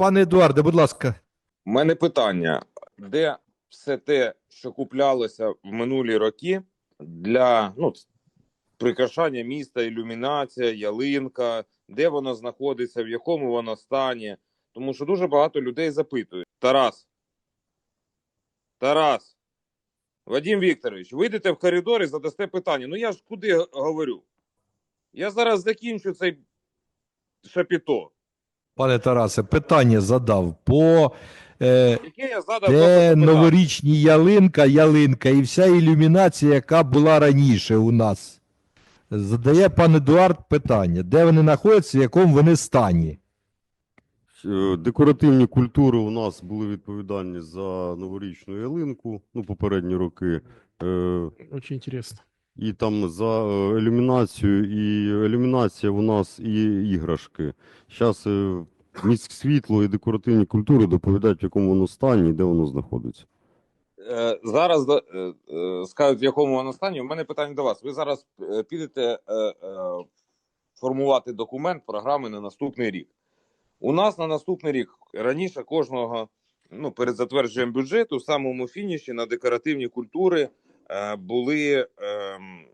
Пане Едуарде, будь ласка. У мене питання: де все те, що куплялося в минулі роки для ну, прикрашання міста, ілюмінація, ялинка, де воно знаходиться, в якому воно стані? Тому що дуже багато людей запитують: Тарас, Тарас, Вадим Вікторович, вийдете в коридор і задасте питання. Ну я ж куди говорю? Я зараз закінчу цей шапіто. Пане Тарасе, питання задав по е, Яке я задав просто питання. новорічні ялинка, ялинка і вся ілюмінація, яка була раніше у нас. Задає пан Едуард питання, де вони знаходяться, в якому вони стані. Е, Декоративні культури у нас були відповідальні за новорічну ялинку, ну, попередні роки. Е, Очень интересно. І там за е, ілюмінацію, і ілюмінація у нас і іграшки. Зараз міськ світло і декоративні культури доповідають, в якому воно стані і де воно знаходиться. Е, Зараз е, е, скажуть, в якому воно стані. У мене питання до вас. Ви зараз підете формувати документ програми на наступний рік. У нас на наступний рік раніше кожного ну, перед затвердженням бюджету, в самому фініші на декоративні культури були ем,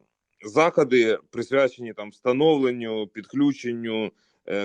заходи, присвячені там встановленню, підключенню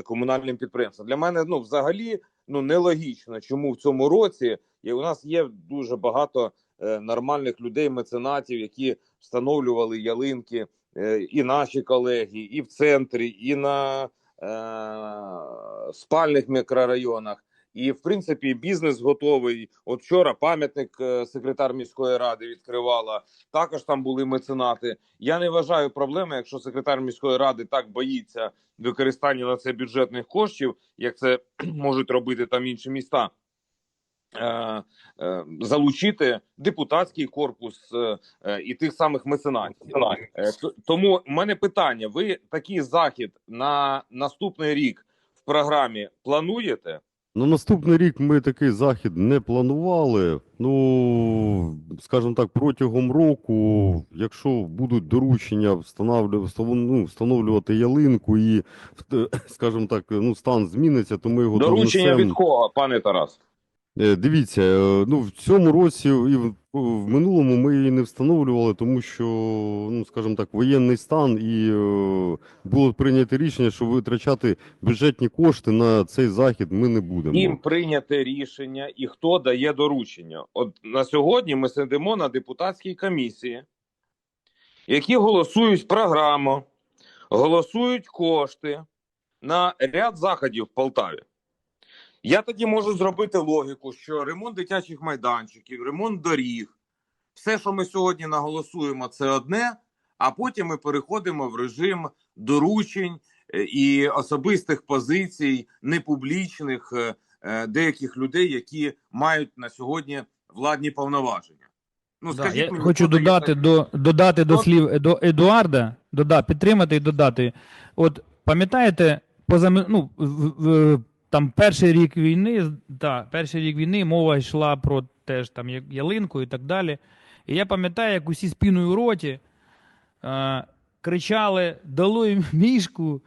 комунальним підприємствам. Для мене ну, взагалі ну, нелогічно, чому в цьому році і у нас є дуже багато е, нормальних людей, меценатів, які встановлювали ялинки, е, і наші колеги, і в центрі, і на е, спальних мікрорайонах. І в принципі бізнес готовий. От вчора пам'ятник е, секретар міської ради відкривала. Також там були меценати. Я не вважаю проблеми, якщо секретар міської ради так боїться використання на це бюджетних коштів, як це можуть робити там інші міста. е, е, Залучити депутатський корпус і тих самих меценатів. Тому в мене питання: ви такий захід на наступний рік в програмі плануєте? На наступний рік ми такий захід не планували. Ну, скажімо так, протягом року, якщо будуть доручення ну, встановлювати ялинку і, скажімо так, ну, стан зміниться, то ми його Доручення донесем. від кого, пане Тарас? Е, Дивіться, е, ну в цьому році і в, в минулому ми її не встановлювали, тому що, ну скажімо так, воєнний стан і е, було прийнято рішення, що витрачати бюджетні кошти на цей захід ми не будемо. Їм прийняте рішення і хто дає доручення. От на сьогодні ми сидимо на депутатській комісії, які голосують програму, голосують кошти на ряд заходів в Полтаві. Я тоді можу зробити логіку, що ремонт дитячих майданчиків, ремонт доріг, все, що ми сьогодні наголосуємо, це одне, а потім ми переходимо в режим доручень е, і особистих позицій, непублічних е, е, деяких людей, які мають на сьогодні владні повноваження. Ну, Да, скажіть я мені, хочу додати так- до додати до слів Едо, Едуарда, дода, підтримати і додати. От пам'ятаєте, поза ну, в, в, там перший рік війни, да, перший рік війни мова йшла про теж там ялинку і так далі. І я пам'ятаю, як усі з піною у роті е, кричали Долой мішку.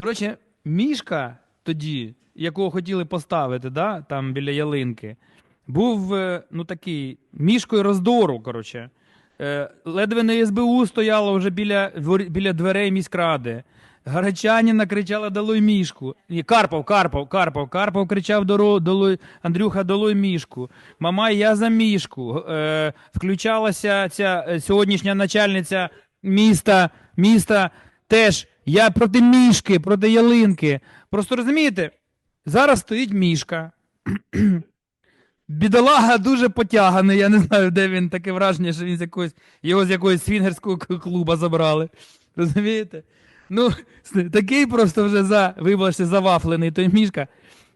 Коротше, мішка тоді, якого хотіли поставити, да, там біля ялинки, був е, ну такий мішкою роздору. Коротше. Е, Ледве не СБУ стояло вже біля, біля дверей міськради. Гарачаніна кричала долой мішку. Ні, Карпов, Карпов, Карпов, Карпов кричав «Доро- долой, Андрюха, долой мішку. Мама, я за мішку. Е, включалася ця е, сьогоднішня начальниця міста, міста теж. Я проти мішки, проти ялинки. Просто розумієте, зараз стоїть мішка. Бідолага дуже потяганий. Я не знаю, де він таке враження, що він з якогось, його з якогось свінгерського клуба забрали. Розумієте? Ну, такий просто вже за, вибачте, завафлений той мішка.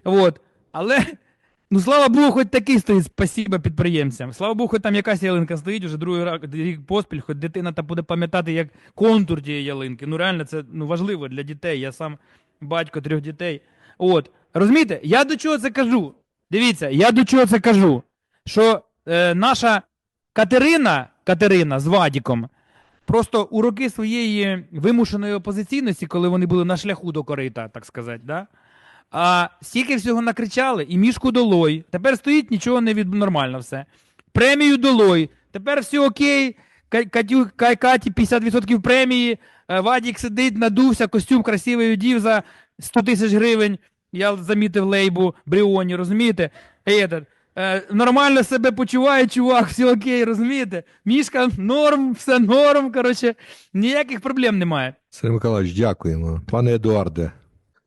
От. Але, ну слава Богу, хоч такий стоїть, спасіба підприємцям. Слава Богу, хоч там якась ялинка стоїть уже другий рік поспіль, хоч дитина там буде пам'ятати як контур тієї ялинки. Ну реально, це ну, важливо для дітей. Я сам батько трьох дітей. От. Розумієте, я до чого це кажу? Дивіться, я до чого це кажу? Що е, наша Катерина, Катерина з Вадіком, просто у роки своєї вимушеної опозиційності, коли вони були на шляху до корита, так сказати, да? А стільки всього накричали, і мішку долой. Тепер стоїть нічого не від нормально все. Премію долой. Тепер все окей. Ка- Катю, Ка- Каті 50% премії. Е, Вадік сидить, надувся, костюм красивий одів за 100 тисяч гривень. Я замітив лейбу Бріоні, розумієте? Этот, е, нормально себе почуває, чувак, все окей, розумієте? Мішка норм, все норм, коротше, ніяких проблем немає. Сергій Миколаївич, дякуємо. Пане Едуарде.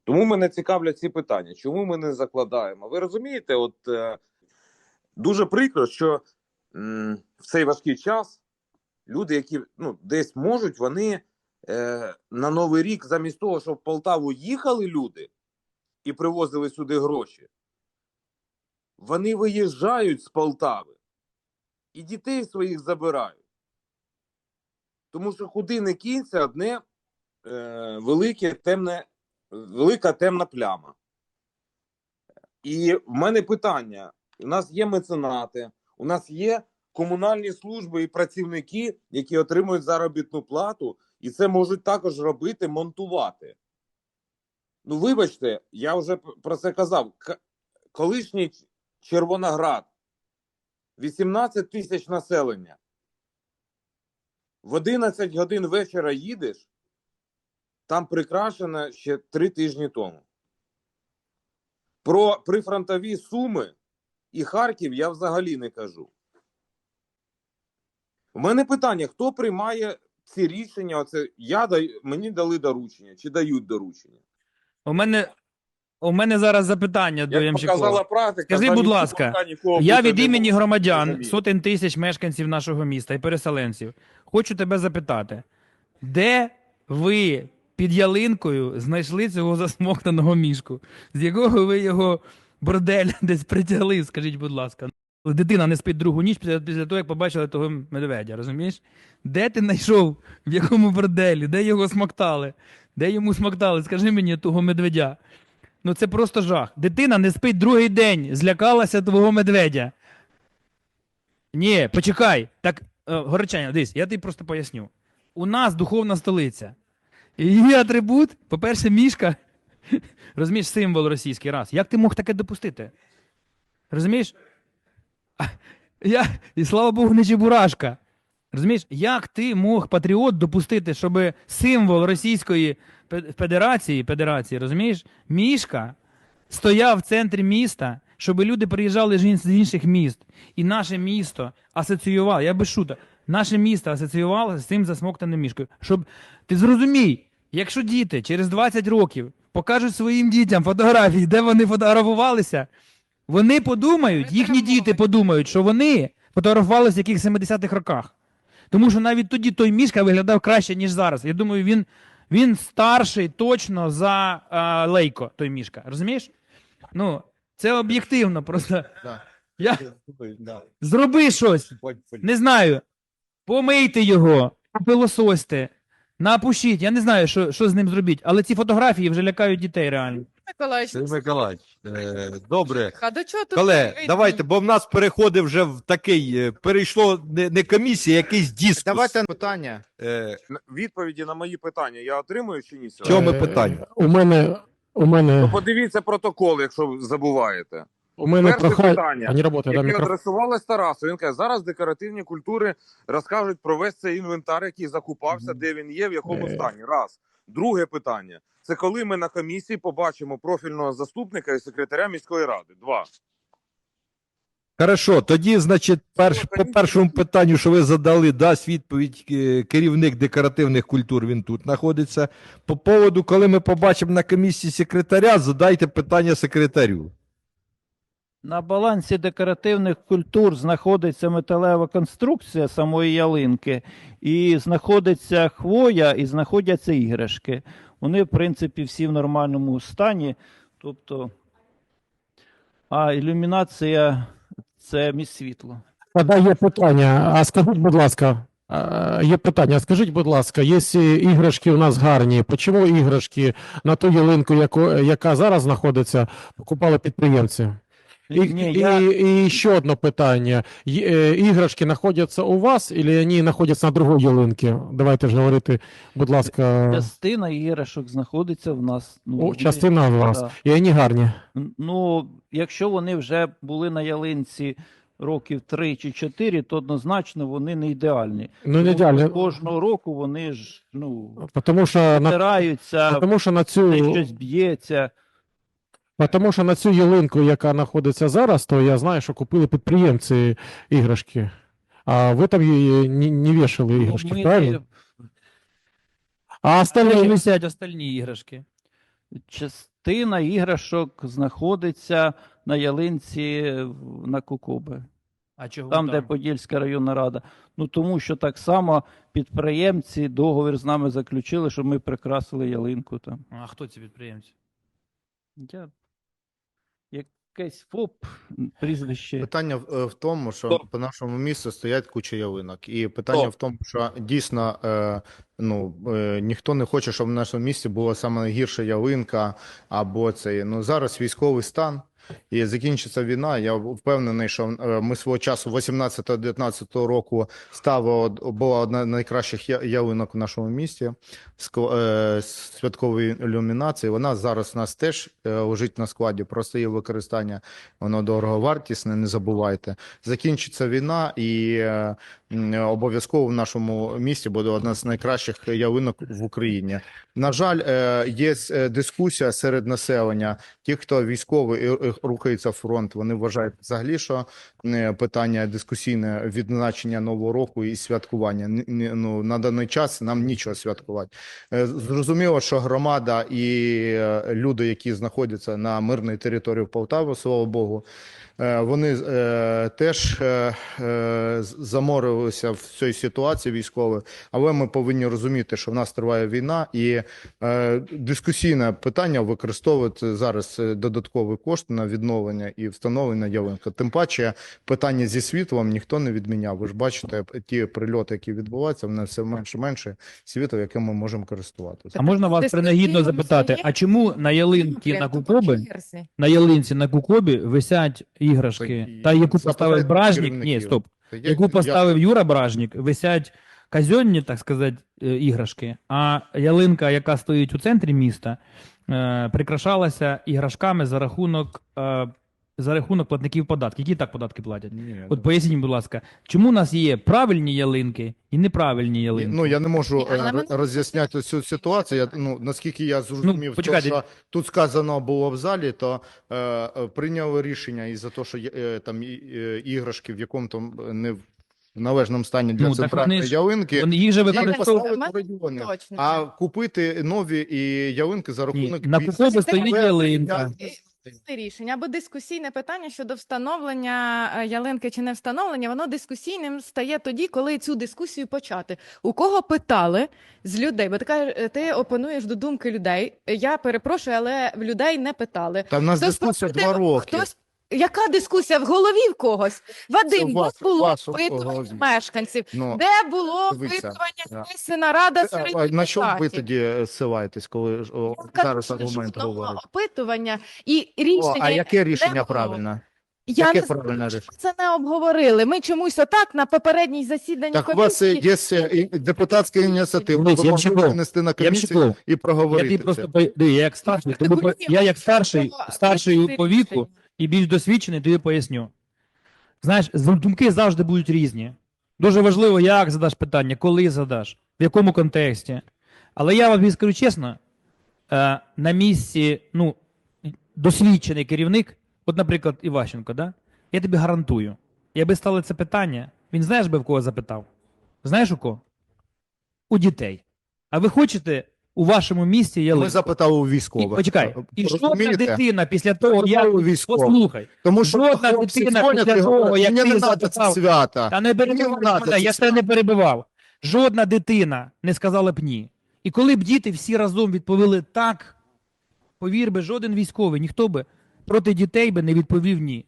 Тому мене цікавлять ці питання. Чому ми не закладаємо? Ви розумієте, от е, дуже прикро, що м, в цей важкий час люди, які ну, десь можуть, вони е, на Новий рік, замість того, щоб в Полтаву їхали люди і привозили сюди гроші, вони виїжджають з Полтави і дітей своїх забирають. Тому що куди не кінця одне е, велике темне велика темна пляма. І в мене питання: у нас є меценати, у нас є комунальні служби і працівники, які отримують заробітну плату, і це можуть також робити, монтувати. Ну, вибачте, я вже про це казав. Колишній Червоноград 18 тисяч населення. В 11 годин вечора їдеш, там прикрашено ще три тижні тому. Про прифронтові суми і Харків я взагалі не кажу. У мене питання: хто приймає ці рішення? Оце я даю, мені дали доручення чи дають доручення? У мене, у мене зараз запитання до Як Ямщикова. показала практика, Скажи, будь ласка, нікого Я бути від не імені громадян, Розумію. сотень тисяч мешканців нашого міста і переселенців, хочу тебе запитати, де ви під ялинкою знайшли цього засмоктаного мішку? З якого ви його борделя десь притягли, скажіть, будь ласка. Дитина не спить другу ніч після, після того, як побачила того медведя, розумієш? Де ти знайшов, в якому борделі, де його смоктали? Де йому смоктали? Скажи мені того медведя. Ну це просто жах. Дитина не спить другий день, злякалася твого медведя. Ні, почекай. Так, е, Горочаня, дивись, я тобі просто поясню. У нас духовна столиця. Її атрибут, по-перше, мішка. Розумієш, символ російський раз. Як ти мог таке допустити? Розумієш? Я, і слава Богу, не чебурашка. Розумієш, як ти мог патріот допустити, щоб символ Російської Федерації, Федерації, розумієш, мішка стояв в центрі міста, щоб люди приїжджали з інших міст. І наше місто асоціювало, я без шута, наше місто асоціювало з цим засмоктаним мішкою. Щоб ти зрозумій, якщо діти через 20 років покажуть своїм дітям фотографії, де вони фотографувалися, вони подумають, їхні діти подумають, що вони фотографувалися в яких 70-х роках. Тому що навіть тоді той мішка виглядав краще, ніж зараз. Я думаю, він, він старший точно за а, Лейко, той мішка. Розумієш? Ну, це об'єктивно просто. Да. Я... Да. Зроби щось. Не знаю. Помийте його, попилососьте, напушіть. Я не знаю, що, що з ним зробіть, але ці фотографії вже лякають дітей реально. Миколаївич, Сергій Миколаївич, е, добре. а до чого тут вийти? давайте, бо в нас переходить вже в такий, е, перейшло не, не комісія, а якийсь дискус. Давайте питання. Е, Відповіді на мої питання я отримую чи ні? в сьогодні? чому Е, питання? У мене, у Ну, мене, подивіться протокол, якщо ви забуваєте. у мене перше прохання. питання. А не да, Яке адресувалось Тарасу. Він каже, зараз декоративні культури розкажуть про весь цей інвентар, який закупався, де він є, в якому Е. стані. Раз. Друге питання. Це коли ми на комісії побачимо профільного заступника і секретаря міської ради. Два. Хорошо, тоді, значить, перш, по першому питанню, що ви задали, дасть відповідь е, керівник декоративних культур, він тут знаходиться. По поводу, коли ми побачимо на комісії секретаря, задайте питання секретарю. На балансі декоративних культур знаходиться металева конструкція самої ялинки, і знаходиться хвоя, і знаходяться іграшки. Вони, в принципі, всі в нормальному стані. Тобто, а ілюмінація це міст світло. Тоді є питання. А скажіть, будь ласка, є питання. Скажіть, будь ласка, якщо іграшки у нас гарні, чому іграшки на ту ялинку, яку, яка зараз знаходиться, покупали підприємці? И, Не, и, я- и еще одно питание. Е- э, Іграшки находятся у вас или они находятся на другой ялинці? Давайте ж говорити, будь ласка, Частина іграшок знаходиться в нас. Ну, о, частина у вас. Да. І вони гарні. Ну, якщо вони вже були на ялинці років 3 чи 4, то однозначно вони не ідеальні. Ну, не Тому. Кожного року вони ж ну, Тому що на, тому що на цю щось б'ється. Тому що на цю ялинку, яка знаходиться зараз, то я знаю, що купили підприємці іграшки. А ви там її не, не вішали Ну, іграшки, ми правильно? А Там остальні... висять остальні іграшки. Частина іграшок знаходиться на ялинці в- на Кукоби. А чого там, де Подільська районна рада. Ну тому що так само підприємці договір з нами заключили, щоб ми прикрасили ялинку там. А хто ці підприємці? Я... Якесь ФОП, прізвище. Питання в, е, в тому, що Стоп. по нашому місту стоять куча ялинок, і питання Стоп. в тому, що дійсно е, ну, е, ніхто не хоче, щоб в нашому місті була саме найгірша ялинка або це. Ну зараз військовий стан. І закінчиться війна. Я впевнений, що е, ми свого часу 18-19 року ставила була одна з найкращих ялинок в нашому місті е, святкової ілюмінації. Вона зараз у нас теж е, лежить на складі. Просто її використання воно дороговартісне, не забувайте. Закінчиться війна, і обов'язково в нашому місті буде одна з найкращих ялинок в Україні. На жаль, е, є е, дискусія серед населення. Ті, хто військовий і рухається фронт, вони вважають взагалі, що питання дискусійне відзначення нового року і святкування. Ну на даний час нам нічого святкувати. Е, Зрозуміло, що громада і люди, які знаходяться на мирній території Полтави, слава Богу, вони теж е, е, в цій ситуації військової, але ми повинні розуміти, що в нас триває війна, і е, дискусійне питання використовувати зараз е, додаткові кошти на відновлення і встановлення ялинка. Тим паче питання зі світлом ніхто не відміняв. Ви ж бачите, ті прильоти, які відбуваються, вони все менше менше світла, яким ми можемо користуватися. А можна вас принагідно запитати, а чому на ялинки на Кукоби, на ялинці на Кукобі висять іграшки, та яку поставив Бражник, ні, стоп, Я- яку я- поставив Юра Бражник, висять казенні, так сказати, е, іграшки, а ялинка, яка стоїть у центрі міста, е, прикрашалася іграшками за рахунок, е, за рахунок платників податків. Які так податки платять? Ні, От поясніть, будь ласка, чому у нас є правильні ялинки і неправильні ялинки? Ну я не можу Ні, е, ми- роз'ясняти цю ситуацію. Я, ну наскільки я зрозумів, то, Ну, почекайте. що тут сказано було в залі, то е, е, прийняли рішення із за того, що є, е, там і- е, іграшки в якому там не в належному стані для Ну, так центральної вони ж- ялинки. Вони їх же їх використовують. поставили в регіони. Точно. А купити нові і ялинки за рахунок на. Кукобі стоїть ялинка. я- рішення або дискусійне питання щодо встановлення е, ялинки чи не встановлення, воно дискусійним стає тоді, коли цю дискусію почати. У кого питали з людей? Бо ти кажеш, е, ти опонуєш до думки людей. Я перепрошую, але людей не питали. Та в нас Хтось дискусія спросив, два роки. Хтось яка дискусія в голові в когось? Вадим, у вас- де було у вас опитування мешканців? Ну, Де було опитування да. Рада а- серед а на що ви тоді е, силаєтесь, коли ж, о, Я зараз аргумент говорить? опитування і О, рішення. а яке рішення правильне? Я яке не правильне рішення? це не обговорили. Ми чомусь отак на попередній засіданні Так у вас е, комісії. є е, депутатська ініціатива. Ви можете винести на комісію і Я проговорити тобі це. просто диви, я як старший, по- я як старший, старший по віку і більш досвідчений, тобі поясню. Знаєш, думки завжди будуть різні. Дуже важливо, як задаш питання, коли задаш, в якому контексті. Але я вам скажу чесно, е, на місці, ну, досвідчений керівник, от, наприклад, Іващенко, да? я тобі гарантую, якби стало це питання, він знаєш би в кого запитав? Знаєш у кого? У дітей. А ви хочете у вашому місті ялинку? Ми запитали у І, військових. почекай, і жодна Розумієте? дитина після того, як Запитали у військових. послухай, Тому що жодна хлопці дитина дзвонять після і того, говорять, як мені ти не треба це запитав- свята. та не перебивай надо мене, я це не перебивав. Жодна дитина не сказала б ні. І коли б діти всі разом відповіли так, повір би, жоден військовий, ніхто би проти дітей би не відповів ні.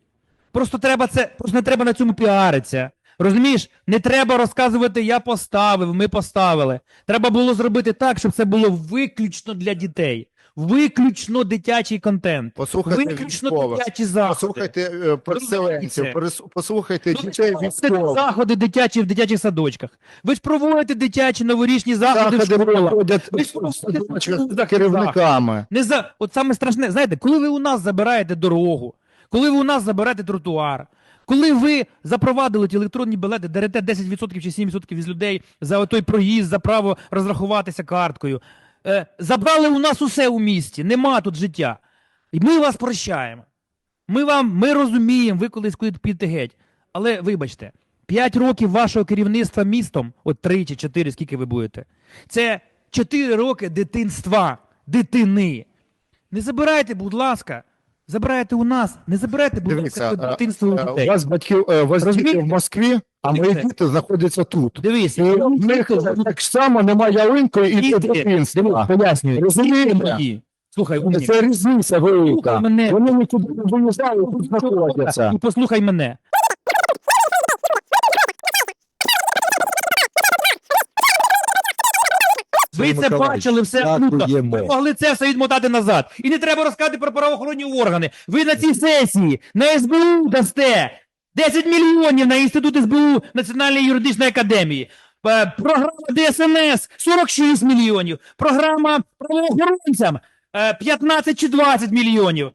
Просто треба це, просто не треба на цьому піаритися. Розумієш, не треба розказувати, я поставив, ми поставили. Треба було зробити так, щоб це було виключно для дітей. Виключно дитячий контент. Послухайте Виключно військових. дитячі заходи. Послухайте е, переселенців, послухайте Ну, дітей військових. проводите заходи дитячі в дитячих садочках. Ви ж проводите дитячі новорічні заходи, в школах. Ви ж проводите керівниками. Не за от саме страшне, знаєте, коли ви у нас забираєте дорогу, коли ви у нас забираєте тротуар, коли ви запровадили ті електронні білети, дарете 10% чи 7% із людей за той проїзд, за право розрахуватися карткою. Е, забрали у нас усе у місті, нема тут життя. І ми вас прощаємо. Ми вам ми розуміємо, ви колись куди підете геть. Але вибачте, 5 років вашого керівництва містом, от 3 чи 4, скільки ви будете, це 4 роки дитинства, дитини. Не забирайте, будь ласка. Забирайте у нас, не забирайте, будь ласка, дитинство у людей. У вас батьків, е, у вас діти Розумієте? в Москві, а мої діти знаходяться тут. Дивіться, І в них так само немає ялинкою і дитинства. пояснюю. Розумієте? Слухай, умні. Це різниця велика. мене. Вони нікуди не виїжджають, тут знаходяться. І послухай мене. Ви це бачили все круто. Ви могли це все відмотати назад. І не треба розказати про правоохоронні органи. Ви на цій сесії на СБУ дасте 10 мільйонів на інститут СБУ Національної юридичної академії. Е, Програма ДСНС 46 мільйонів. Програма правоохоронцям е, 15 чи 20 мільйонів.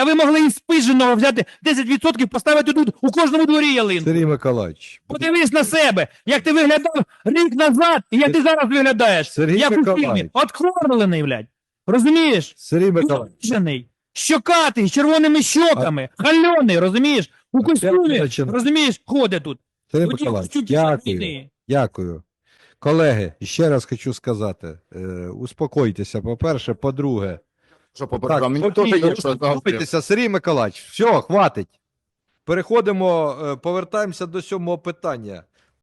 Та ви могли із спиженого взяти 10% поставити тут у кожному дворі ялинку. Сергій Миколаївич, Подивись на себе, як ти виглядав рік назад, і як ти зараз виглядаєш. Сергій як у Миколаївич. фільмі. Откормлений, блядь. Розумієш? Сергій Миколаївич, Уджений, щокатий, з червоними щоками, хальоний, розумієш? У костюмі, розумієш, ходить тут. Сергій Тоді Миколаївич, дякую. війни. Дякую. Колеги, ще раз хочу сказати: е, успокойтеся, по-перше, по-друге. Що по Так, програмі? Теж є що завтра. успокойтеся, Сергій Миколаївич, все, хватить. Переходимо, е, повертаємося до сьомого питання.